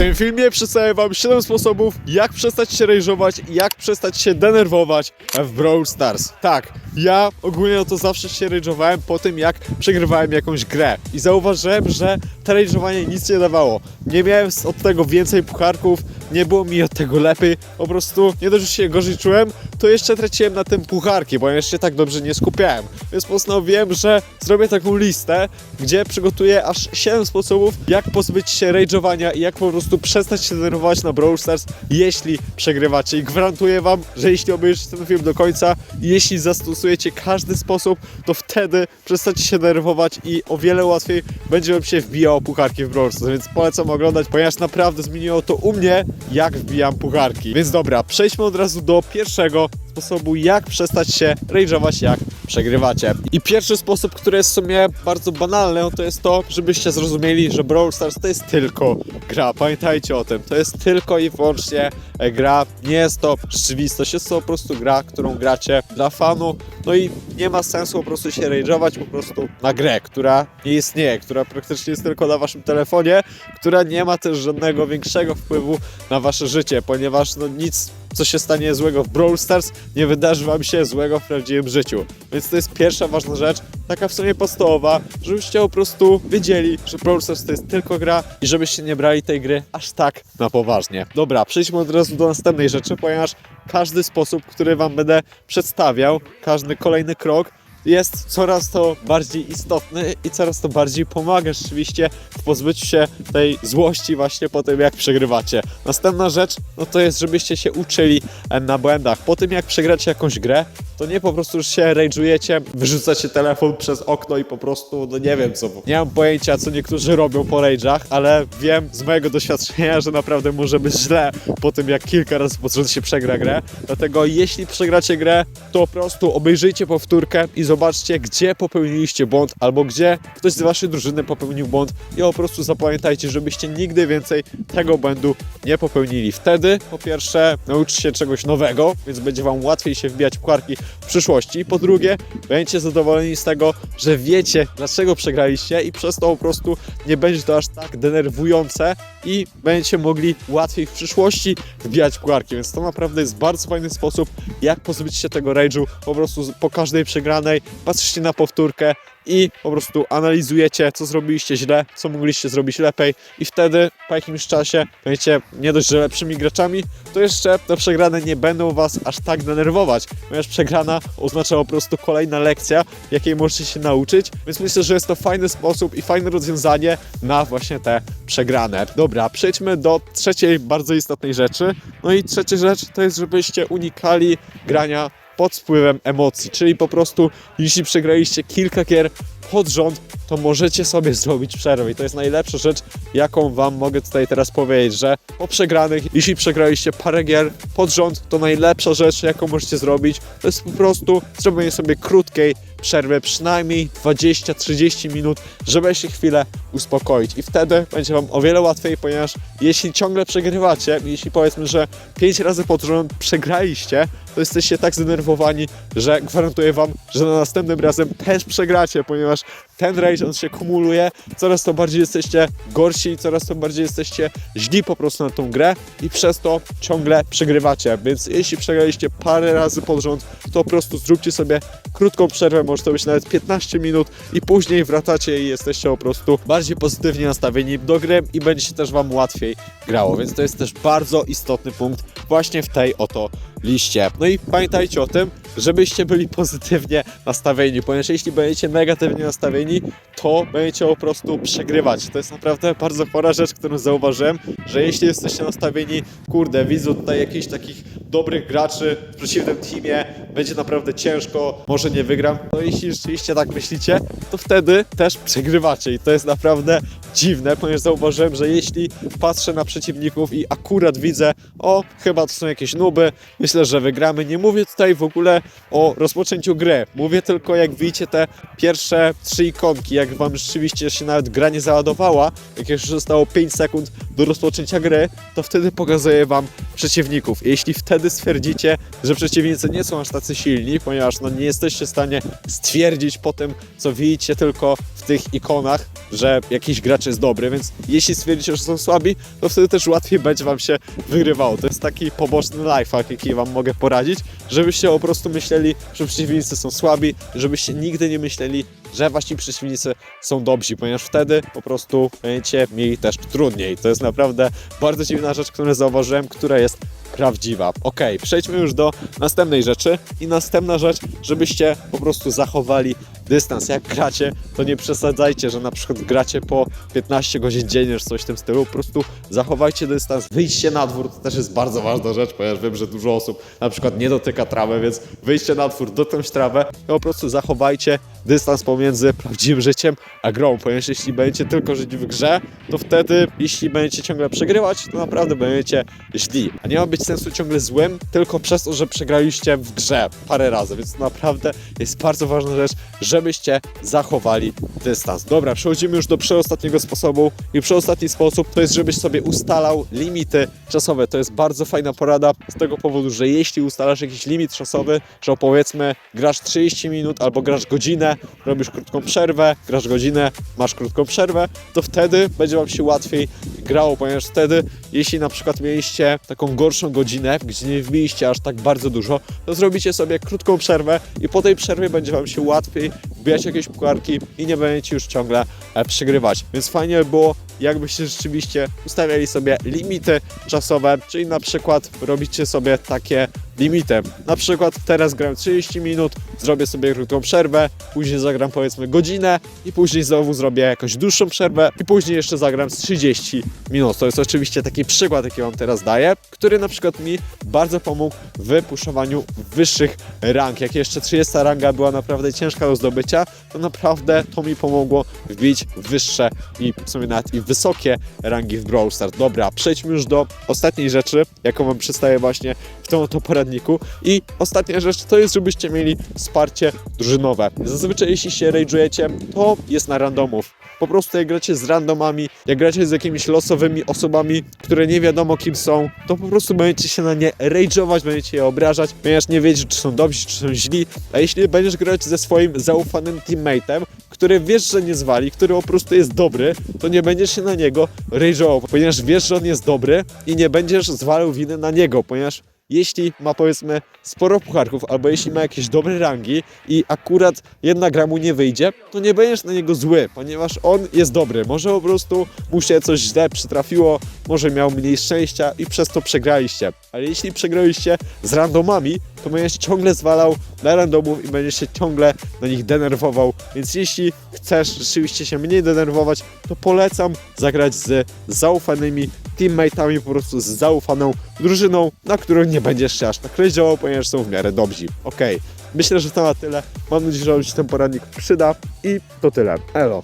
tym filmie przedstawię wam 7 sposobów, jak przestać się rage'ować i jak przestać się denerwować w Brawl Stars. Tak, ja ogólnie no to zawsze się rage'owałem po tym, jak przegrywałem jakąś grę. I zauważyłem, że to rage'owanie nic nie dawało. Nie miałem od tego więcej pucharków, nie było mi od tego lepiej. Po prostu nie dość, że się gorzej czułem, to jeszcze traciłem na tym pucharki, bo ja jeszcze tak dobrze nie skupiałem. Więc postanowiłem, że zrobię taką listę, gdzie przygotuję aż 7 sposobów, jak pozbyć się rage'owania i jak po prostu przestać się denerwować na Brawl Stars, jeśli przegrywacie. I gwarantuję wam, że jeśli obejrzycie ten film do końca, jeśli zastosujecie każdy sposób, to wtedy przestacie się denerwować i o wiele łatwiej będzie wam się wbijało pucharki w Brawl. Więc polecam oglądać, ponieważ naprawdę zmieniło to u mnie, jak wbijam pucharki. Więc dobra, przejdźmy od razu do pierwszego sposobu, jak przestać się rage'ować, jak przegrywacie. I pierwszy sposób, który jest w sumie bardzo banalny, to jest to, żebyście zrozumieli, że Brawl Stars to jest tylko gra. Pamiętajcie o tym. To jest tylko i wyłącznie gra. Nie jest to rzeczywistość. Jest to po prostu gra, którą gracie dla fanu. No i nie ma sensu po prostu się rage'ować po prostu na grę, która nie istnieje, która praktycznie jest tylko na waszym telefonie, która nie ma też żadnego większego wpływu na wasze życie, ponieważ no nic co się stanie złego w Brawl Stars, nie wydarzy wam się złego w prawdziwym życiu. Więc to jest pierwsza ważna rzecz, taka w sumie podstawowa, żebyście po prostu wiedzieli, że Brawl Stars to jest tylko gra i żebyście nie brali tej gry aż tak na poważnie. Dobra, przejdźmy od razu do następnej rzeczy, ponieważ każdy sposób, który wam będę przedstawiał, każdy kolejny krok jest coraz to bardziej istotny i coraz to bardziej pomaga rzeczywiście w pozbyciu się tej złości właśnie po tym, jak przegrywacie. Następna rzecz, no to jest, żebyście się uczyli e, na błędach. Po tym, jak przegracie jakąś grę, to nie po prostu już się rage'ujecie, wyrzucacie telefon przez okno i po prostu, no nie wiem co. Nie mam pojęcia, co niektórzy robią po rage'ach, ale wiem z mojego doświadczenia, że naprawdę może być źle po tym, jak kilka razy pod się przegra grę. Dlatego jeśli przegracie grę, to po prostu obejrzyjcie powtórkę i zobaczcie, gdzie popełniliście błąd, albo gdzie ktoś z waszej drużyny popełnił błąd i po prostu zapamiętajcie, żebyście nigdy więcej tego błędu nie popełnili. Wtedy, po pierwsze, nauczycie się czegoś nowego, więc będzie wam łatwiej się wbijać w kwarki w przyszłości. Po drugie, będziecie zadowoleni z tego, że wiecie, dlaczego przegraliście i przez to po prostu nie będzie to aż tak denerwujące i będziecie mogli łatwiej w przyszłości wbijać w kwarki, więc to naprawdę jest bardzo fajny sposób, jak pozbyć się tego rage'u po prostu po każdej przegranej, patrzycie na powtórkę i po prostu analizujecie, co zrobiliście źle, co mogliście zrobić lepiej. I wtedy po jakimś czasie będziecie nie dość, że lepszymi graczami, to jeszcze te przegrane nie będą was aż tak denerwować, ponieważ przegrana oznacza po prostu kolejna lekcja, jakiej możecie się nauczyć, więc myślę, że jest to fajny sposób i fajne rozwiązanie na właśnie te przegrane. Dobra, przejdźmy do trzeciej bardzo istotnej rzeczy. No i trzecia rzecz to jest, żebyście unikali grania pod wpływem emocji, czyli po prostu jeśli przegraliście kilka gier pod rząd, to możecie sobie zrobić przerwę. I to jest najlepsza rzecz, jaką wam mogę tutaj teraz powiedzieć, że po przegranych, jeśli przegraliście parę gier pod rząd, to najlepsza rzecz, jaką możecie zrobić, to jest po prostu zrobienie sobie krótkiej przerwy, przynajmniej 20-30 minut, żeby się chwilę uspokoić. I wtedy będzie wam o wiele łatwiej, ponieważ jeśli ciągle przegrywacie, jeśli powiedzmy, że 5 razy pod rząd przegraliście, to jesteście tak zdenerwowani, że gwarantuję wam, że na następnym razem też przegracie, ponieważ ten rage on się kumuluje, coraz to bardziej jesteście gorsi, coraz to bardziej jesteście źli po prostu na tą grę i przez to ciągle przegrywacie, więc jeśli przegraliście parę razy pod rząd, to po prostu zróbcie sobie krótką przerwę, może to być nawet 15 minut i później wracacie i jesteście po prostu bardziej pozytywnie nastawieni do gry i będzie się też wam łatwiej grało, więc to jest też bardzo istotny punkt właśnie w tej oto liście. No i pamiętajcie o tym, żebyście byli pozytywnie nastawieni, ponieważ jeśli będziecie negatywnie nastawieni, to będziecie po prostu przegrywać. To jest naprawdę bardzo chora rzecz, którą zauważyłem, że jeśli jesteście nastawieni, kurde, widzę tutaj jakichś takich dobrych graczy w przeciwnym teamie, będzie naprawdę ciężko, może nie wygram. No jeśli rzeczywiście tak myślicie, to wtedy też przegrywacie i to jest naprawdę dziwne, ponieważ zauważyłem, że jeśli patrzę na przeciwników i akurat widzę, o, chyba to są jakieś nuby, myślę, że wygramy. Nie mówię tutaj w ogóle o rozpoczęciu gry. Mówię tylko, jak widzicie te pierwsze trzy ikonki, jak wam rzeczywiście się nawet gra nie załadowała, jak już zostało 5 sekund do rozpoczęcia gry, to wtedy pokazuję wam przeciwników. Jeśli wtedy stwierdzicie, że przeciwnicy nie są aż tacy silni, ponieważ no, nie jesteście w stanie stwierdzić po tym, co widzicie tylko w tych ikonach, że jakiś gracz jest dobry, więc jeśli stwierdzicie, że są słabi, to wtedy też łatwiej będzie wam się wygrywało. To jest taki poboczny lifehack, jaki wam mogę poradzić, żebyście po prostu myśleli, że przeciwnicy są słabi, żebyście nigdy nie myśleli, że wasi przeciwnicy są dobrzy, ponieważ wtedy po prostu będziecie mieli też trudniej. To jest naprawdę bardzo dziwna rzecz, którą zauważyłem, która jest prawdziwa. Ok, przejdźmy już do następnej rzeczy i następna rzecz, żebyście po prostu zachowali dystans. Jak gracie, to nie przesadzajcie, że na przykład gracie po 15 godzin dziennie, czy coś w tym stylu. Po prostu zachowajcie dystans, wyjdźcie na dwór, to też jest bardzo ważna rzecz, ponieważ wiem, że dużo osób na przykład nie dotyka trawy, więc wyjdźcie na dwór, dotknąć trawę i po prostu zachowajcie dystans pomiędzy prawdziwym życiem a grą, ponieważ jeśli będziecie tylko żyć w grze, to wtedy, jeśli będziecie ciągle przegrywać, to naprawdę będziecie źli. A nie ma być sensu ciągle złym, tylko przez to, że przegraliście w grze parę razy, więc to naprawdę jest bardzo ważna rzecz, żebyście zachowali dystans. Dobra, przechodzimy już do przedostatniego sposobu i przedostatni sposób to jest, żebyś sobie ustalał limity czasowe. To jest bardzo fajna porada z tego powodu, że jeśli ustalasz jakiś limit czasowy, że powiedzmy grasz 30 minut albo grasz godzinę, robisz krótką przerwę, grasz godzinę, masz krótką przerwę, to wtedy będzie Wam się łatwiej grało, ponieważ wtedy, jeśli na przykład mieliście taką gorszą godzinę, gdzie nie wbiliście aż tak bardzo dużo, to zrobicie sobie krótką przerwę i po tej przerwie będzie Wam się łatwiej wbijać jakieś pukarki i nie będziecie już ciągle e, przegrywać. Więc fajnie by było, jakbyście rzeczywiście ustawiali sobie limity czasowe, czyli na przykład robicie sobie takie limity. Na przykład teraz gram 30 minut, zrobię sobie krótką przerwę, później zagram powiedzmy godzinę i później znowu zrobię jakąś dłuższą przerwę i później jeszcze zagram z 30 minut. To jest oczywiście taki przykład, jaki Wam teraz daję, który na przykład mi bardzo pomógł w puszowaniu wyższych rank. Jak jeszcze 30 ranga była naprawdę ciężka do zdobycia, to naprawdę to mi pomogło wbić wyższe i w sumie nawet i wysokie rangi w Brawl Stars. Dobra, przejdźmy już do ostatniej rzeczy, jaką Wam przedstawię właśnie w tym oto poradniku. I ostatnia rzecz to jest, żebyście mieli wsparcie drużynowe. Zazwyczaj jeśli się rage'ujecie, to jest na randomów. Po prostu jak gracie z randomami, jak gracie z jakimiś losowymi osobami, które nie wiadomo kim są, to po prostu będziecie się na nie rage'ować, będziecie je obrażać, ponieważ nie wiecie, czy są dobrzy, czy są źli. A jeśli będziesz grać ze swoim zaufanym teammateem, który wiesz, że nie zwali, który po prostu jest dobry, to nie będziesz się na niego rage'ował, ponieważ wiesz, że on jest dobry i nie będziesz zwalał winy na niego, ponieważ jeśli ma powiedzmy sporo pucharków, albo jeśli ma jakieś dobre rangi i akurat jedna gra mu nie wyjdzie, to nie będziesz na niego zły, ponieważ on jest dobry. Może po prostu mu się coś źle przytrafiło, może miał mniej szczęścia i przez to przegraliście. Ale jeśli przegraliście z randomami, to będziesz ciągle zwalał na randomów i będziesz się ciągle na nich denerwował. Więc jeśli chcesz rzeczywiście się mniej denerwować, to polecam zagrać z zaufanymi teammateami, po prostu z zaufaną drużyną, na którą nie będziesz się aż tak działał, ponieważ są w miarę dobrzy. Okej, myślę, że to na tyle. Mam nadzieję, że Wam się ten poradnik przyda i to tyle. Elo.